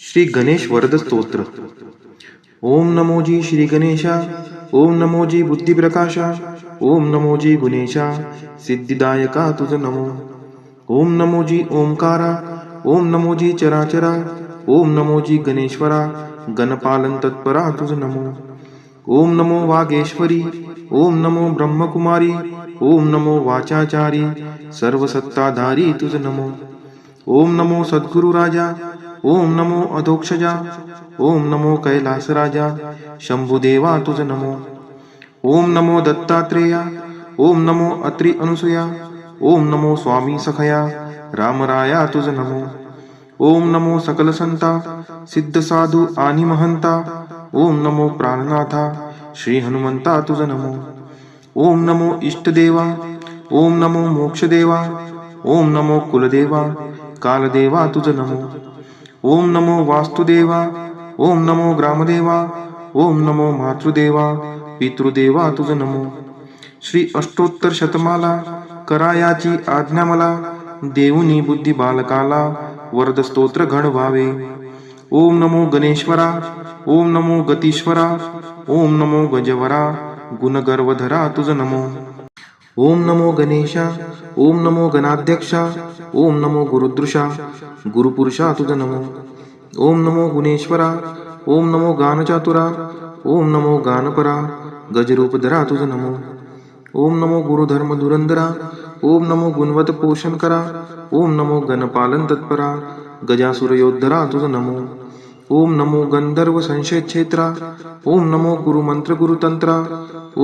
श्री गणेश वरद स्तोत्र ओम नमो जी श्री गणेशा ओम नमो जी बुद्धिप्रकाशा ओम नमो जी गुणेशा सिद्धिदायका तुझ नमो ओम नमो जी ओंकारा ओम नमो जी चराचरा ओम नमो जी गणेश्वरा गणपालन तत्परा तुझ नमो ओम नमो वागेश्वरी ओम नमो ब्रह्मकुमारी ओम नमो वाचाचारी सर्वसत्ताधारी तुझ नमो ओम नमो सद्गुरु राजा ओम नमो अधोक्षजा ओम नमो कैलास राजा शंभुदेवा तुझ नमो ओम नमो दत्तात्रेया ओम नमो अत्रि अनुसुया ओम नमो स्वामी सखया रामराया तुझ नमो ओम नमो सकल संता सिद्ध साधू आणि महंता ओम नमो प्राणनाथा श्री हनुमंता तुझ नमो ओम नमो इष्टदेवा ओम नमो मोक्षदेवा ओम नमो कुलदेवा कालदेवा तुझ नमो ओम नमो वास्तुदेवा ओम नमो ग्रामदेवा ओम नमो मातृदेवा पितृदेवा तुझ नमो। श्री अष्टोत्तर शतमाला करायाची आज्ञा मला देऊनी बुद्धी बालकाला वरद स्तोत्र घड व्हावे ओम नमो गणेश्वरा ओम नमो गतीश्वरा ओम नमो गजवरा गुणगर्वधरा तुझ नमो। ओम नमो गणेशा ओम नमो गणाध्यक्षा ओम नमो गुरुदृशा गुरुपुरुषा तुझ नमो ओम नमो गुणेश्वरा ओम नमो गानचातुरा ओम नमो गानपरा गजरूपधरा तुझ नमो ओम नमो गुरुधर्म धुरंधरा ओम नमो गुणवत पोषण करा ओम नमो गणपालन तत्परा गजासुर योद्धरा तुझ नमो ओम नमो गंधर्व संशय क्षेत्रा ओम नमो गुरुमंत्र गुरुतंत्रा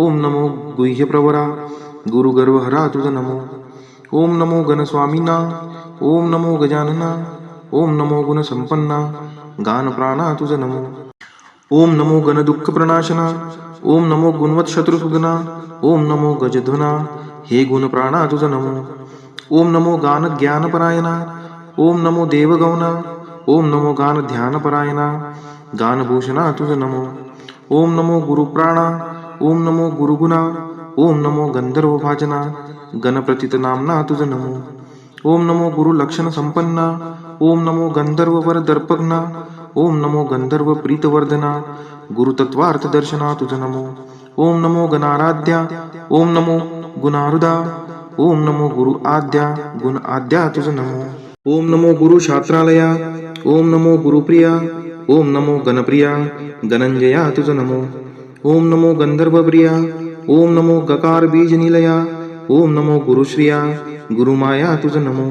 ओम नमो गुरु गर्व हरा तुझ नमो ओम नमो गणस्वामीना ओम नमो गजानना ओम नमो गुणसंपन्ना गान प्राणा तुझ नमो ओम नमो गण दुःख प्रणाशना ओम नमो गुणवत शत्रुसुगना ओम नमो गजध्वना हे गुण प्राणा तुझ नमो ओम नमो गान ज्ञानपरायणा ओम नमो देवगौना ओम नमो गान ध्यानपरायणा गानभूषणा तुझ नमो ओम नमो गुरुप्राणा ओम नमो गुरुगुणा ओम नमो गंधर्व भाजना गणप्रतित नामना तुझ नमो ओम नमो गुरु लक्षण संपन्ना ओम नमो गंधर्व वर दर्पग्ना ओम नमो गंधर्व प्रीतवर्धना गुरुतत्वार्थ दर्शना तुझ नमो ओम नमो गणाराध्या ओम नमो गुणारुदा ओम नमो गुरु आद्या गुण आद्या तुझ नमो ओम नमो गुरु शास्त्रालया ओम नमो गुरुप्रिया ओम नमो गणप्रिया गणंजया तुझ नमो ओम नमो गंधर्वप्रिया ओम नमो गकार बीज निलया ओम नमो गुरुश्रिया गुरुमाया तुझ नमो।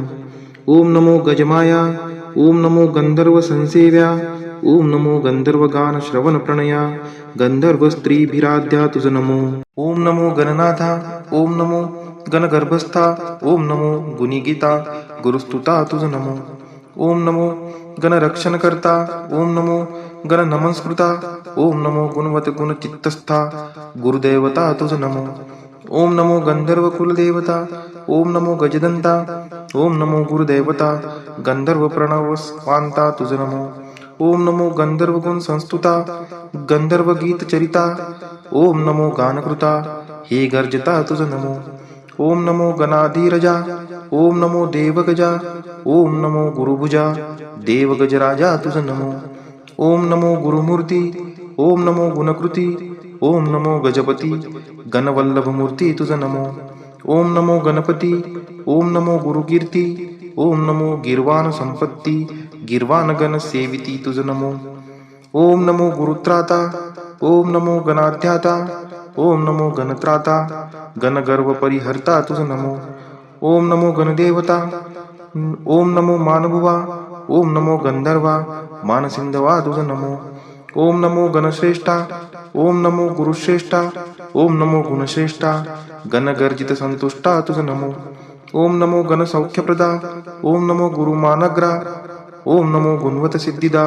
ओम नमो गजमाया ओम नमो गंधर्व संसेव्या ओम नमो गंधर्व गान श्रवण प्रणया गंधर्व स्त्रीभिराध्या तुझ नमो। ओम नमो गणनाथा ओम नमो गणगर्भस्था ओम नमो गुणिगीता गुरुस्तुता तुझ नमो। ओम नमो गणरक्षणकर्ता ओम नमो गण नमस्कृता ओम नमो गुणवत गुण चित्तस्था गुरुदेवता तुझ नमो। ओम नमो गंधर्व कुलदेवता ओम नमो गजदंता ओम नमो गुरुदेवता गंधर्व प्रणव स्वांता तुझ नमो। ओम नमो गंधर्व गुण संस्तुता गंधर्व गीत चरिता ओम नमो गानकृता हे गर्जता तुझ नमो। ओम नमो गणाधीरजा ओम नमो देवगजा ओम नमो गुरुभुजा देवगजराजा तुझ नमो ओम नमो गुरुमूर्ती ओम नमो गुणकृती ओम नमो गजपती गणवल्लभ मूर्ती तुझ नमो ओम नमो गणपती ओम नमो गुरुकीर्ती ओम नमो गिरवान संपत्ती गिरवान गण सेविती तुझ नमो ओम नमो गुरुत्राता ओम नमो गणाध्याता ओम नमो गणत्राता गणगर्व परिहर्ता तुझ नमो ओम नमो गणदेवता ओम नमो मानभुवा ओम नमो गंधर्वा मानसिंधवा तुझ नमो ओम नमो गणश्रेष्ठा ओम नमो गुरुश्रेष्ठा ओम नमो गुणश्रेष्ठा गणगर्जित संतुष्टा तुझ नमो ओम नमो गणसौख्यप्रदा ओम नमो गुरुमानग्रा ओम नमो गुणवत सिद्धिदा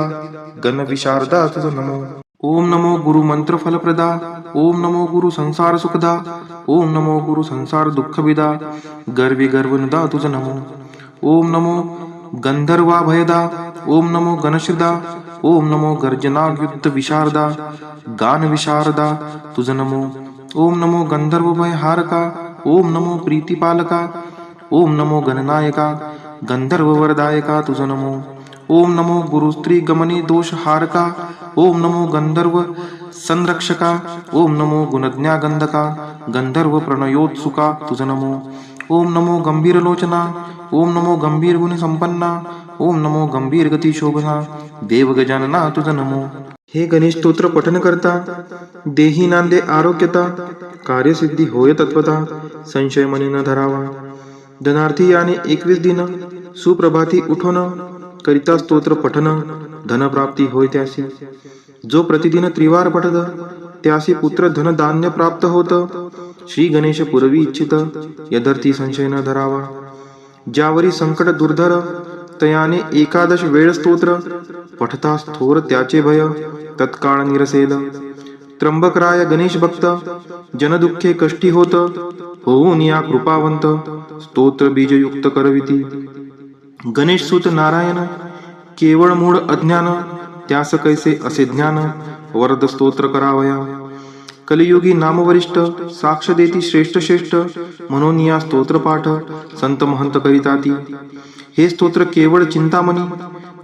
गण विशारदा तुझ नमो ओम नमो गुरु मंत्र फलप्रदा ओम नमो गुरु संसार सुखदा ओम नमो गुरु संसार दुःखविदा गर्वी गर्वनुदा तुझ नमो ओम नमो गंधर्वा भयदा ओम नमो गणश्रदा ओम नमो गर्जनायुक्त विशारदा गान विशारदा तुझ नमो ओम नमो गंधर्व भय हारका ओम नमो प्रीति प्रीतिपालका ओम नमो गणनायका गंधर्व वरदायका तुझ नमो ओम नमो गुरु स्त्री गमने दोष हारका ओम नमो गंधर्व संरक्षका ओम नमो गुणज्ञा गंधका गंधर्व प्रणयोत्सुका तुझ नमो. ओम नमो गंभीर लोचना ओम नमो गंभीर गुण संपन्ना ओम नमो गंभीर गती शोभना देव गजानना तुझ नमो. हे गणेश स्तोत्र पठन करता देही नांदे आरोग्यता कार्यसिद्धी होय तत्वता संशय मनी न धरावा. धनार्थी याने एकवीस दिन सुप्रभाती उठोन करिता स्तोत्र पठन धनप्राप्ती होय त्यासी. जो प्रतिदिन त्रिवार पठत त्यासी पुत्र धन धान्य प्राप्त होत. श्री गणेश पुरवी इच्छित यदर्थी संशय न धरावा. ज्यावरी संकट दुर्धर तयाने एकादश वेळ स्तोत्र. पठता थोर त्याचे भय तत्काळ निरसेल त्र्यंबकराय गणेश भक्त जनदुःखे कष्टी होत. होऊन या कृपावंत स्तोत्र बीजयुक्त करविती. गणेश सुत नारायण केवळ मूळ अज्ञान त्यास कैसे असे ज्ञान? वरद स्तोत्र करावया. कलियुगी नामवरिष्ठ साक्ष देती श्रेष्ठ श्रेष्ठ म्हणून या स्तोत्रपाठ संत महंत करीताती. हे स्तोत्र केवळ चिंतामणी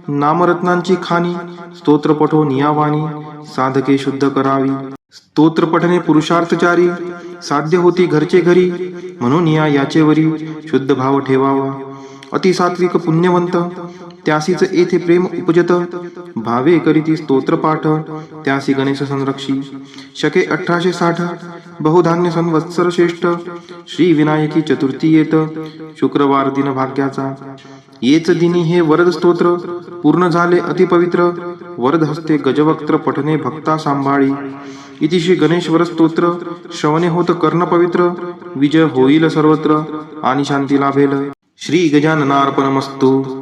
नामरत्नांची खाणी स्तोत्रपठो नियावाणी नियावानी साधके शुद्ध करावी. स्तोत्रपठने पुरुषार्थचारी साध्य होती घरचे घरी म्हणून या याचेवरी शुद्ध भाव ठेवावा. अतिसात्विक पुण्यवंत त्यासीच येथे प्रेम उपजत। भावे करीती स्तोत्रपाठ त्यासी गणेश संरक्षी। शके अठराशे साठ। बहुधान्य संवत्सर श्रेष्ठ। श्री विनायकी चतुर्थी येत। शुक्रवार दिन भाग्याचा। येच दिनी हे वरद स्तोत्र। पूर्ण झाले अतिपवित्र वरद हस्ते गजवक्त्र पठने भक्ता सांभाळी। इति श्री गणेशवर स्तोत्र। श्रवणे होत कर्ण पवित्र। विजय होईल सर्वत्र। आणि शांती लाभेल। श्री गजाननार्पणमस्तु